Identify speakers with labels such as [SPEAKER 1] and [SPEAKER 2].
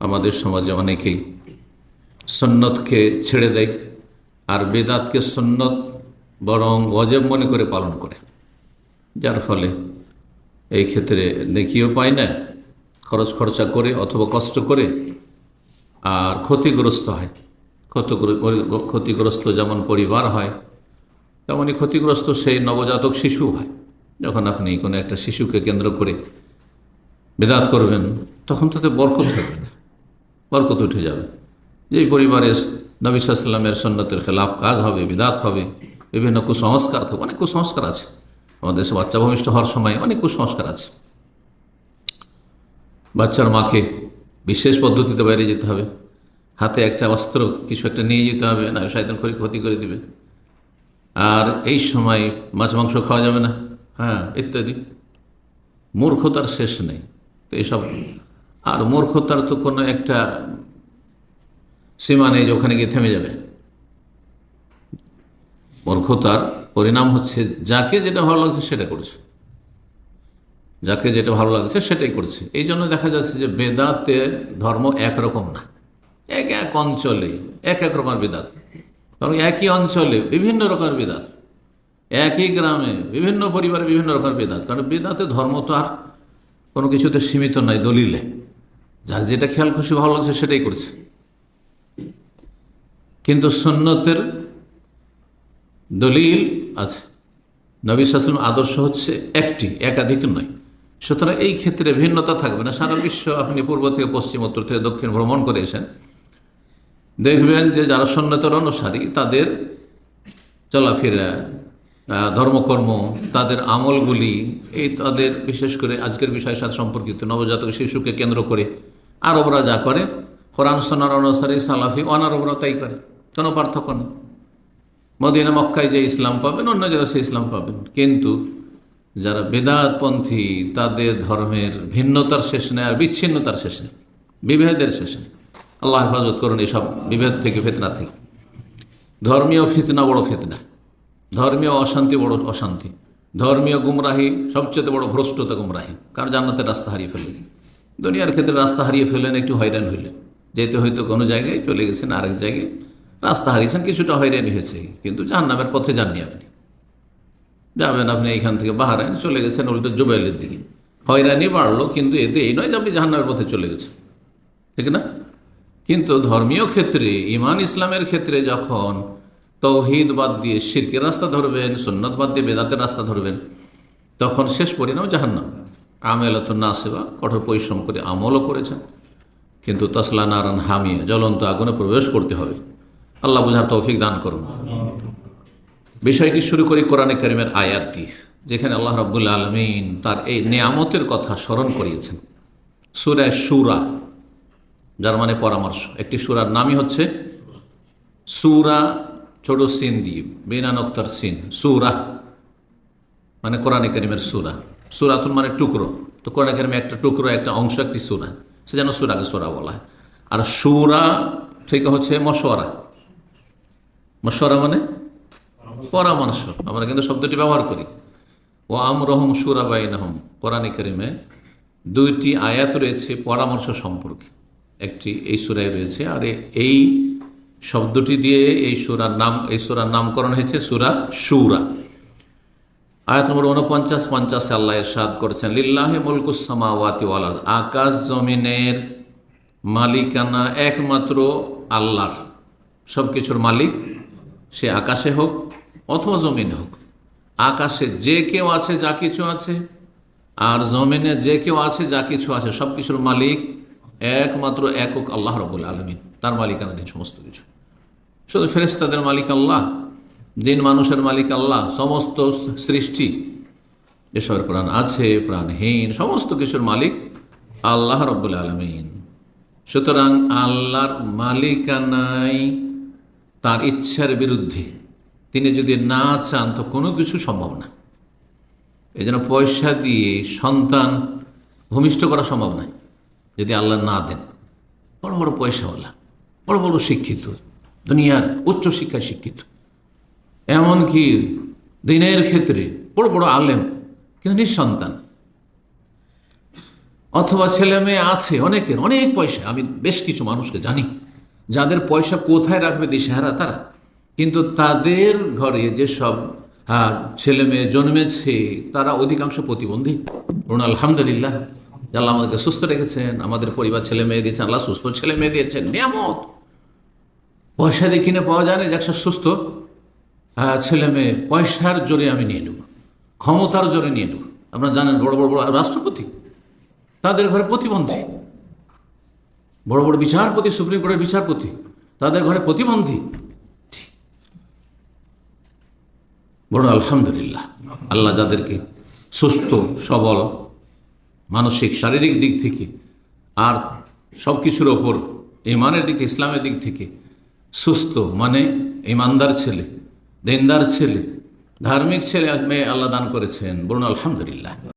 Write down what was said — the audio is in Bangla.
[SPEAKER 1] আমাদের সমাজে অনেকেই সন্ন্যতকে ছেড়ে দেয় আর বেদাতকে সন্ন্যত বরং অজেব মনে করে পালন করে। যার ফলে এই ক্ষেত্রে নেকিও পায় না, খরচ খরচা করে অথবা কষ্ট করে আর ক্ষতিগ্রস্ত হয়। ক্ষতিগ্র- ক্ষতিগ্রস্ত যেমন পরিবার হয় তেমনই ক্ষতিগ্রস্ত সেই নবজাতক শিশু হয়। যখন আপনি কোনো একটা শিশুকে কেন্দ্র করে বেদাত করবেন, তখন তাতে বরকত থাকবে না। বরকত উঠে যাবে। যেই পরিবারে নবী সাল্লামের সন্ন্যতের খেলাফ কাজ হবে, বিদাত হবে, বিভিন্ন কুসংস্কার থাকবে অনেক কুসংস্কার আছে। আমাদের দেশে বাচ্চা ভূমিষ্ঠ হওয়ার সময় অনেক কুসংস্কার আছে। বাচ্চার মাকে বিশেষ পদ্ধতিতে বাইরে যেতে হবে। হাতে একটা অস্ত্র, কিছু একটা নিয়ে যেতে হবে, না শয়তান খড়ি ক্ষতি করে দিবে। আর এই সময় মাছ, মাংস খাওয়া যাবে না। হ্যাঁ ইত্যাদি। মূর্খতার শেষ নেই। তো এইসব আর মূর্খতার তো কোনো একটা সীমা নেই যে ওখানে গিয়ে থেমে যাবে। মূর্খতার পরিণাম হচ্ছে যাকে যেটা ভালো লাগছে সেটা করছে। যাকে যেটা ভালো লাগছে সেটাই করছে। এই জন্য দেখা যাচ্ছে যে বেদাতের ধর্ম একরকম না। এক এক অঞ্চলে, এক এক রকমের বেদাত কারণ একই অঞ্চলে বিভিন্ন রকমের বেদাত একই গ্রামে বিভিন্ন পরিবারে বিভিন্ন রকমের বেদাত কারণ বেদাতে ধর্ম তো আর কোনো কিছুতে সীমিত নয় দলিলে। যার যেটা খেয়াল খুশি ভালো লাগছে সেটাই করছে। কিন্তু সন্ন্যতের দলিল আছে। নবী সাসলাম আদর্শ হচ্ছে একটি, একাধিক নয়। সুতরাং এই ক্ষেত্রে ভিন্নতা থাকবে না। সারা বিশ্ব আপনি পূর্ব থেকে পশ্চিম, উত্তর থেকে দক্ষিণ ভ্রমণ করে এসেন। দেখবেন যে যারা সন্ন্যতের অনুসারী, তাদের চলাফেরা ধর্মকর্ম, তাদের আমলগুলি, এই তাদের বিশেষ করে আজকের বিষয়ের সাথে সম্পর্কিত নবজাতক শিশুকে কেন্দ্র করে আরবরা যা করে, কোরআন সোনার অনুসারী, সালাফি অনারবরা তাই করে, কোনো পার্থক্য নেই। মদিনা, মক্কায় যে ইসলাম পাবেন, অন্য জায়গায় সে ইসলাম পাবেন। কিন্তু যারা বেদাতপন্থী, তাদের ধর্মের ভিন্নতার শেষ নেই আর বিচ্ছিন্নতার শেষ নেই, বিভেদের শেষ নেই। আল্লাহ হেফাজত করুন এইসব বিভেদ থেকে, ফেতনা থেকে। ধর্মীয় ফিতনা বড় ফিতনা, ধর্মীয় অশান্তি বড় অশান্তি, ধর্মীয় গুমরাহি সবচেয়ে বড় ভ্রষ্টতা গুমরাহি, কারণ জান্নাতের রাস্তা হারিয়ে ফেললেন দুনিয়ার ক্ষেত্রে রাস্তা হারিয়ে ফেললেন, একটু হয়রান হইলেন। যেতে হয়তো কোনো জায়গায় চলে গেছেন, আরেক জায়গায়। রাস্তা হারিয়েছেন, কিছুটা হয়রানি হয়েছে, কিন্তু জাহান্নামের পথে যাননি আপনি। যাবেন আপনি এখান থেকে বাহারাইন, চলে গেছেন উল্টো জুবাইলের দিকে। হয়রানি বাড়লো, কিন্তু এতে এই নয় যে আপনি জাহান্নামের পথে চলে গেছেন। ঠিক না? কিন্তু ধর্মীয় ক্ষেত্রে ইমান ইসলামের ক্ষেত্রে যখন তৌহিদ বাদ দিয়ে শিরকের রাস্তা ধরবেন, সুন্নত বাদ দিয়ে বেদাতের রাস্তা ধরবেন, তখন শেষ পরিণাম জাহান্নাম। আমেলত না সেবা কঠোর পরিশ্রম করে আমলও করেছেন, কিন্তু তসলা নারায়ণ হামিয়ে, জ্বলন্ত আগুনে প্রবেশ করতে হবে। আল্লাহ বুঝার তৌফিক দান করুন। বিষয়টি শুরু করি কোরআনে করিমের আয়াত দিয়ে যেখানে আল্লাহ রব্বুল্লা আলমিন তার এই নিয়ামতের কথা স্মরণ করিয়েছেন। সুরায় সুরা যার মানে পরামর্শ। একটি সুরার নামই হচ্ছে সুরা, ছোট সিন দিয়ে, বিনা নক্তার সিন, সুরা মানে কোরআনে করিমের সুরা। সুরাতুন মানে টুকরো। তো কোরআনে একটা টুকরো, একটা অংশ, একটি সুরা। সে যেন সুরাকে সুরা বলা হয়। আর সুরা থেকে হচ্ছে মশওয়ারা। মশওয়ারা মানে? পরামর্শ। আমরা কিন্তু শব্দটি ব্যবহার করি। ও আমরহম সুরা বাইনহম। কোরআনে করিমে দুইটি আয়াত রয়েছে পরামর্শ সম্পর্কে। একটি এই সুরায় রয়েছে, আর এই শব্দটি দিয়ে এই সুরার নাম এই সুরার নামকরণ হয়েছে সুরা সুরা। আয়াত নম্বর উনপঞ্চাশ, পঞ্চাশে, আল্লাহ ইরশাদ করেছেন, লিল্লাহে মুলকুসামাওয়াতি ওয়াল আরদ। আকাশ জমিনের মালিকানা একমাত্র আল্লাহর। সব কিছুর মালিক সে আকাশে হোক অথবা জমিনে হোক। আকাশে যে কেউ আছে, যা কিছু আছে, আর জমিনে যে কেউ আছে, যা কিছু আছে সব কিছুর মালিক একমাত্র একক আল্লাহ রবুল আলমিন। তার মালিকানা মালিকানাধীন সমস্ত কিছু। শুধু ফেরেস্তাদের মালিক আল্লাহ দিন মানুষের মালিক আল্লাহ, সমস্ত সৃষ্টি। যেসবের প্রাণ আছে, প্রাণহীন, সমস্ত কিছুর মালিক আল্লাহ রব্বুল আলমিন। সুতরাং আল্লাহর মালিকানাই তার ইচ্ছার বিরুদ্ধে। তিনি যদি না চান, তো কোনো কিছু সম্ভব না। এই জন্য পয়সা দিয়ে সন্তান ভূমিষ্ঠ করা সম্ভব নয়, যদি আল্লাহ না দেন। বড় বড় পয়সাওয়ালা, বড় বড় শিক্ষিত, দুনিয়ার উচ্চ শিক্ষায় শিক্ষিত। এমনকি দিনের ক্ষেত্রে বড় বড় আলেম কিন্তু নিঃসন্তান। অথবা ছেলে মেয়ে আছে অনেকের অনেক পয়সা আমি বেশ কিছু মানুষকে জানি যাদের পয়সা কোথায় রাখবে দিশেহারা তারা। কিন্তু তাদের ঘরে যেসব হ্যাঁ, ছেলে মেয়ে জন্মেছে তারা অধিকাংশ প্রতিবন্ধী। বলুন আলহামদুলিল্লাহ আল্লাহ আমাদেরকে সুস্থ রেখেছেন আমাদের পরিবার ছেলে মেয়ে দিয়েছেন আল্লাহ সুস্থ ছেলে মেয়ে দিয়েছেন নিয়ামত। পয়সা দিয়ে কিনে পাওয়া যায় না যে একশো সুস্থ। ছেলে মেয়ে, পয়সার জোরে আমি নিয়ে নেব, ক্ষমতার জোরে নিয়ে নেব। আপনারা জানেন বড় বড় বড় রাষ্ট্রপতি, তাদের ঘরে প্রতিবন্ধী। বড় বড় বিচারপতি, সুপ্রিম কোর্টের বিচারপতি, তাদের ঘরে প্রতিবন্ধী। বড় আলহামদুলিল্লাহ, আল্লাহ যাদেরকে সুস্থ, সবল, মানসিক, শারীরিক দিক থেকে আর সব কিছুর ওপর, ইমানের দিক ইসলামের দিক থেকে সুস্থ মানে ইমানদার ছেলে দিনদার ছেলে ধার্মিক ছেলে মেয়ে আল্লাহ দান করেছেন। বলুন আলহামদুলিল্লাহ।